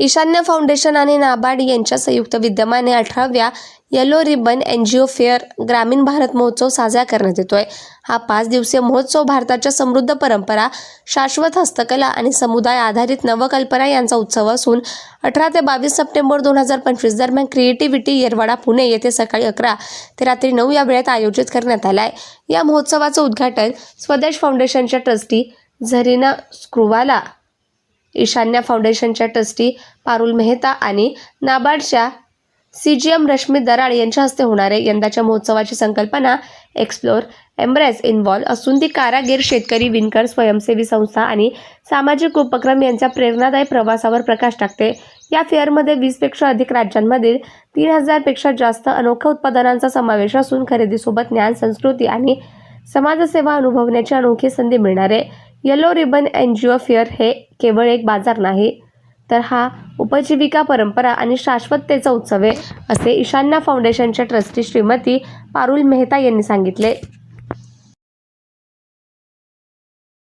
ईशान्य फाउंडेशन आणि नाबार्ड यांच्या संयुक्त विद्यमाने अठराव्या yellow ribbon N G O fair ग्रामीण भारत महोत्सव साजरा करण्यात येतोय. हा पाच दिवसीय महोत्सव भारताच्या समृद्ध परंपरा शाश्वत हस्तकला आणि समुदाय आधारित नवकल्पना यांचा उत्सव असून अठरा ते बावीस सप्टेंबर दोन हजार पंचवीस दरम्यान क्रिएटिव्हिटी येरवाडा पुणे येथे सकाळी अकरा ते रात्री नऊ या वेळेत आयोजित करण्यात आला आहे या महोत्सवाचं उद्घाटन स्वदेश फाउंडेशनच्या ट्रस्टी झरीना स्क्रुवाला ईशान्य फाउंडेशनच्या ट्रस्टी पारुल मेहता आणि नाबार्डच्या C G M Rashmi Daral यांच्या हस्ते होणारे यंदाच्या महोत्सवाची संकल्पना एक्सप्लोर एम्ब्रेस इन्व्हॉल्व असून ती कारागीर शेतकरी विणकर स्वयंसेवी संस्था आणि सामाजिक उपक्रम यांच्या प्रेरणादायी प्रवासावर प्रकाश टाकते. या फेअरमध्ये वीसपेक्षा अधिक राज्यांमधील तीन हजारपेक्षा जास्त अनोख्या उत्पादनांचा समावेश असून खरेदीसोबत ज्ञान संस्कृती आणि समाजसेवा अनुभवण्याची अनोखी संधी मिळणार आहे. Yellow ribbon N G O fair हे केवळ एक बाजार नाही तर हा उपजीविका परंपरा आणि शाश्वततेचा उत्सव आहे असे ईशान्य फाउंडेशनच्या ट्रस्टी श्रीमती पारुल मेहता यांनी सांगितले.